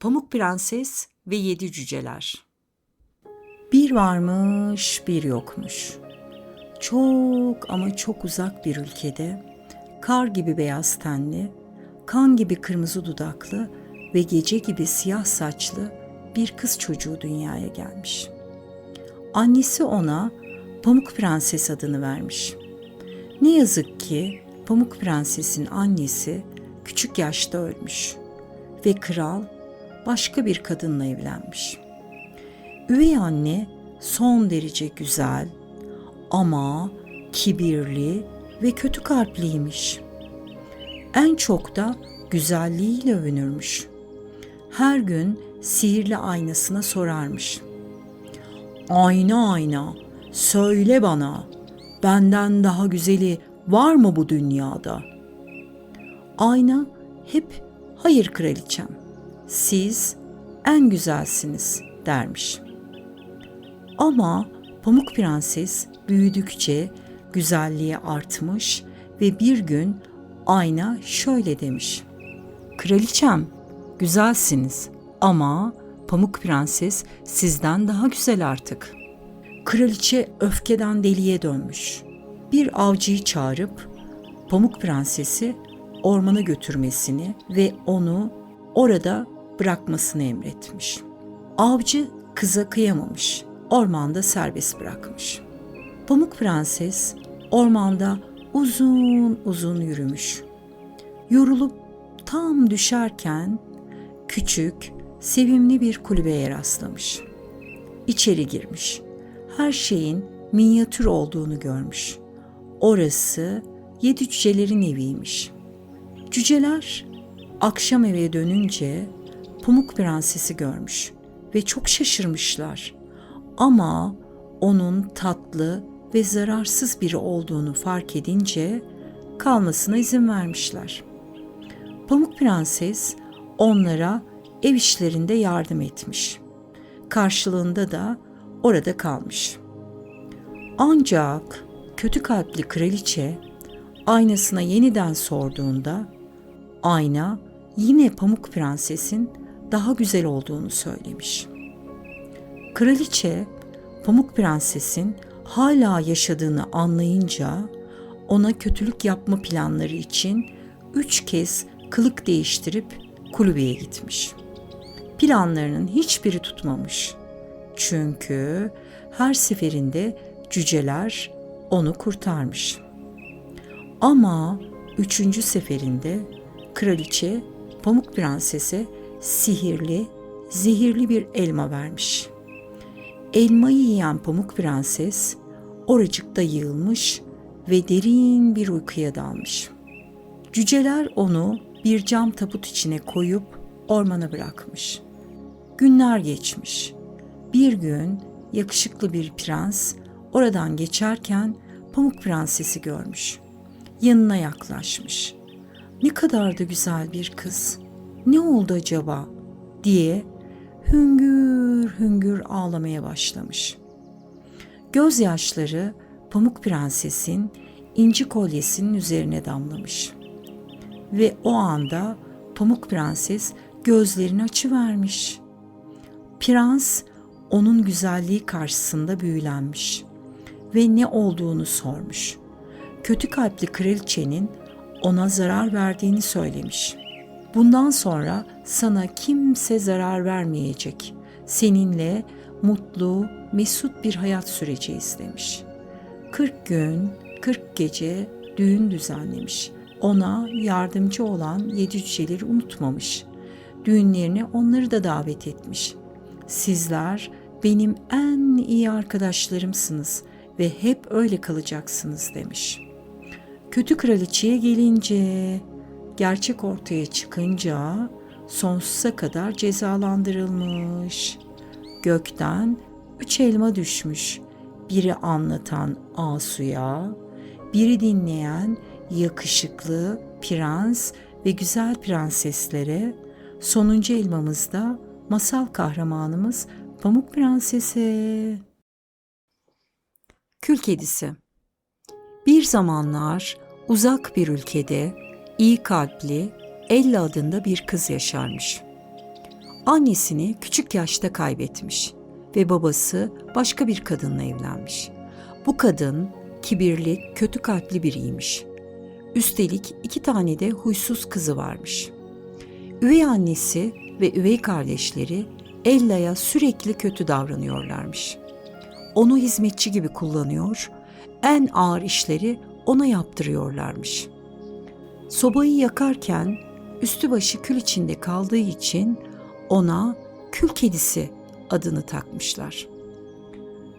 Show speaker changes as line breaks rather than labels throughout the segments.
Pamuk Prenses ve Yedi Cüceler
Bir varmış, bir yokmuş. Çok ama çok uzak bir ülkede kar gibi beyaz tenli, kan gibi kırmızı dudaklı ve gece gibi siyah saçlı bir kız çocuğu dünyaya gelmiş. Annesi ona Pamuk Prenses adını vermiş. Ne yazık ki Pamuk Prenses'in annesi küçük yaşta ölmüş ve kral başka bir kadınla evlenmiş. Üvey anne son derece güzel ama kibirli ve kötü kalpliymiş. En çok da güzelliğiyle övünürmüş. Her gün sihirli aynasına sorarmış. Ayna ayna, söyle bana, benden daha güzeli var mı bu dünyada? Ayna hep hayır kraliçem, siz en güzelsiniz dermiş. Ama Pamuk Prenses büyüdükçe güzelliği artmış ve bir gün ayna şöyle demiş. Kraliçem, güzelsiniz ama Pamuk Prenses sizden daha güzel artık. Kraliçe öfkeden deliye dönmüş. Bir avcıyı çağırıp Pamuk Prenses'i ormana götürmesini ve onu orada bırakmasını emretmiş. Avcı kıza kıyamamış. Ormanda serbest bırakmış. Pamuk Prenses ormanda uzun uzun yürümüş. Yorulup tam düşerken küçük, sevimli bir kulübeye rastlamış. İçeri girmiş. Her şeyin minyatür olduğunu görmüş. Orası yedi cücelerin eviymiş. Cüceler akşam eve dönünce Pamuk Prenses'i görmüş ve çok şaşırmışlar. Ama onun tatlı ve zararsız biri olduğunu fark edince kalmasına izin vermişler. Pamuk Prenses onlara ev işlerinde yardım etmiş. Karşılığında da orada kalmış. Ancak kötü kalpli kraliçe aynasına yeniden sorduğunda ayna yine Pamuk Prenses'in daha güzel olduğunu söylemiş. Kraliçe Pamuk Prenses'in hala yaşadığını anlayınca ona kötülük yapma planları için üç kez kılık değiştirip kulübeye gitmiş. Planlarının hiçbiri tutmamış. Çünkü her seferinde cüceler onu kurtarmış. Ama üçüncü seferinde kraliçe Pamuk Prenses'e sihirli, zehirli bir elma vermiş. Elmayı yiyen Pamuk Prenses oracıkta yığılmış ve derin bir uykuya dalmış. Cüceler onu bir cam tabut içine koyup ormana bırakmış. Günler geçmiş. Bir gün yakışıklı bir prens oradan geçerken Pamuk Prenses'i görmüş. Yanına yaklaşmış. Ne kadar da güzel bir kız. Ne oldu acaba? diye hüngür hüngür ağlamaya başlamış. Gözyaşları Pamuk Prenses'in inci kolyesinin üzerine damlamış. Ve o anda Pamuk Prenses gözlerini açıvermiş. Prens onun güzelliği karşısında büyülenmiş ve ne olduğunu sormuş. Kötü kalpli kraliçenin ona zarar verdiğini söylemiş. Bundan sonra sana kimse zarar vermeyecek. Seninle mutlu, mesut bir hayat süreceğiz demiş. 40 gün, 40 gece düğün düzenlemiş. Ona yardımcı olan yedi cüceleri unutmamış. Düğünlerine onları da davet etmiş. Sizler benim en iyi arkadaşlarımsınız ve hep öyle kalacaksınız demiş. Kötü kraliçeye gelince, gerçek ortaya çıkınca sonsuza kadar cezalandırılmış. Gökten üç elma düşmüş. Biri anlatan Asu'ya, biri dinleyen yakışıklı prens ve güzel prenseslere, sonuncu elmamızda masal kahramanımız Pamuk Prenses'e. Kül Kedisi Bir zamanlar uzak bir ülkede iyi kalpli Ella adında bir kız yaşarmış. Annesini küçük yaşta kaybetmiş ve babası başka bir kadınla evlenmiş. Bu kadın kibirli, kötü kalpli biriymiş. Üstelik iki tane de huysuz kızı varmış. Üvey annesi ve üvey kardeşleri Ella'ya sürekli kötü davranıyorlarmış. Onu hizmetçi gibi kullanıyor, en ağır işleri ona yaptırıyorlarmış. Sobayı yakarken üstü başı kül içinde kaldığı için ona kül kedisi adını takmışlar.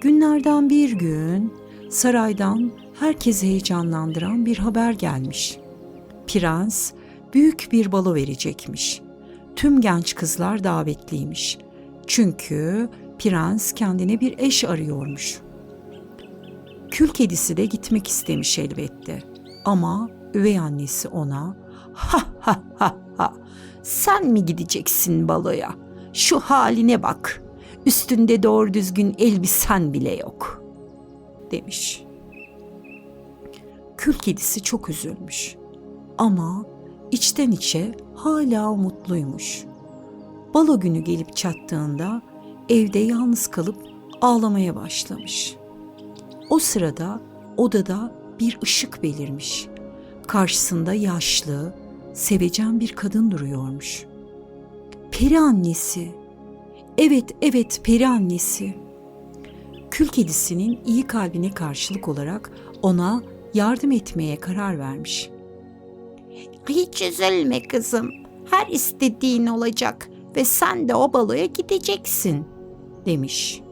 Günlerden bir gün saraydan herkesi heyecanlandıran bir haber gelmiş. Prens büyük bir balo verecekmiş. Tüm genç kızlar davetliymiş. Çünkü prens kendine bir eş arıyormuş. Kül kedisi de gitmek istemiş elbette. Ama üvey annesi ona ha ha ha ha sen mi gideceksin baloya? Şu haline bak. Üstünde doğru düzgün elbisen bile yok." demiş. Kül kedisi çok üzülmüş. Ama içten içe hala mutluymuş. Balo günü gelip çattığında evde yalnız kalıp ağlamaya başlamış. O sırada odada bir ışık belirmiş. Karşısında yaşlı, sevecen bir kadın duruyormuş. Peri annesi. Evet, evet peri annesi. Kül kedisinin iyi kalbine karşılık olarak ona yardım etmeye karar vermiş.
Hiç üzülme kızım. Her istediğin olacak ve sen de o baloya gideceksin.
demiş.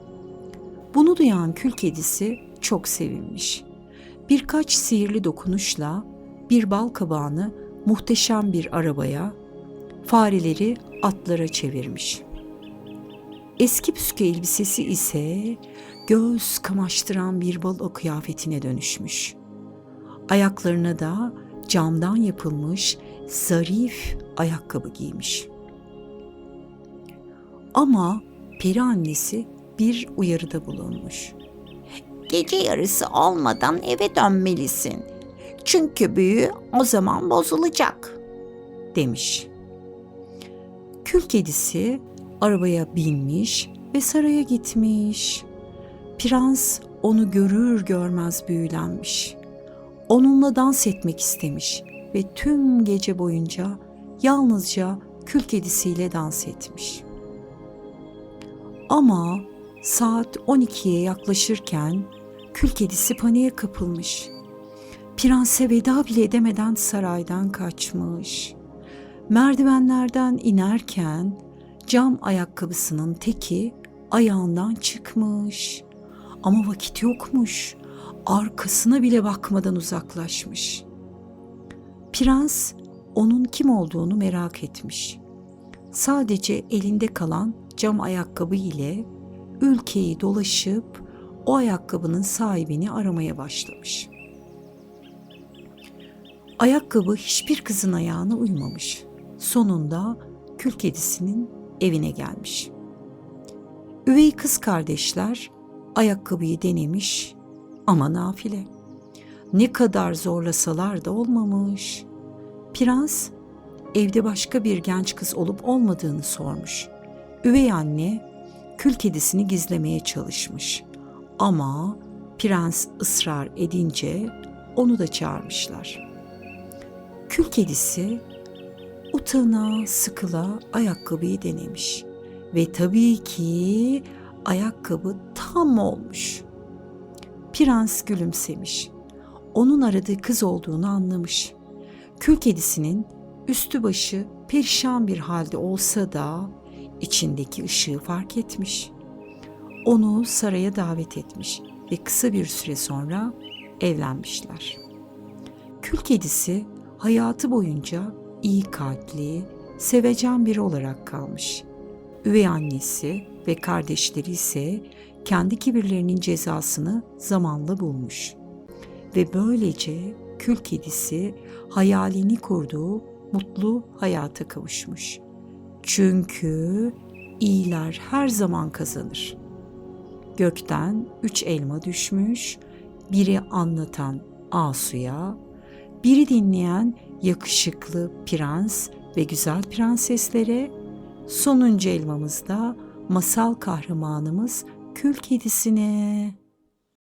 Bunu duyan kül kedisi çok sevinmiş. Birkaç sihirli dokunuşla bir bal kabağını muhteşem bir arabaya, fareleri atlara çevirmiş. Eski püskü elbisesi ise göz kamaştıran bir balo kıyafetine dönüşmüş. Ayaklarına da camdan yapılmış zarif ayakkabı giymiş. Ama peri annesi bir uyarıda bulunmuş.
Gece yarısı olmadan eve dönmelisin. Çünkü büyü o zaman bozulacak.
demiş. Kül kedisi arabaya binmiş ve saraya gitmiş. Prens onu görür görmez büyülenmiş. Onunla dans etmek istemiş ve tüm gece boyunca yalnızca kül kedisiyle dans etmiş. Ama saat 12'ye yaklaşırken kül kedisi paniğe kapılmış. Prense veda bile edemeden saraydan kaçmış. Merdivenlerden inerken cam ayakkabısının teki ayağından çıkmış. Ama vakit yokmuş. Arkasına bile bakmadan uzaklaşmış. Prens onun kim olduğunu merak etmiş. Sadece elinde kalan cam ayakkabı ile ülkeyi dolaşıp o ayakkabının sahibini aramaya başlamış. Ayakkabı hiçbir kızın ayağına uymamış. Sonunda kül kedisinin evine gelmiş. Üvey kız kardeşler ayakkabıyı denemiş ama nafile. Ne kadar zorlasalar da olmamış. Prens evde başka bir genç kız olup olmadığını sormuş. Üvey anne kül kedisini gizlemeye çalışmış. Ama prens ısrar edince onu da çağırmışlar. Kül kedisi utana sıkıla ayakkabıyı denemiş ve tabii ki ayakkabı tam olmuş. Prens gülümsemiş. Onun aradığı kız olduğunu anlamış. Kül kedisinin üstü başı perişan bir halde olsa da içindeki ışığı fark etmiş. Onu saraya davet etmiş ve kısa bir süre sonra evlenmişler. Kül kedisi hayatı boyunca iyi kalpli, sevecen biri olarak kalmış. Üvey annesi ve kardeşleri ise kendi kibirlerinin cezasını zamanla bulmuş. Ve böylece kül kedisi hayalini kurduğu mutlu hayata kavuşmuş. Çünkü iyiler her zaman kazanır. Gökten üç elma düşmüş, biri anlatan Asu'ya, biri dinleyen yakışıklı prens ve güzel prenseslere, Sonuncu elmamızda masal kahramanımız kül kedisine.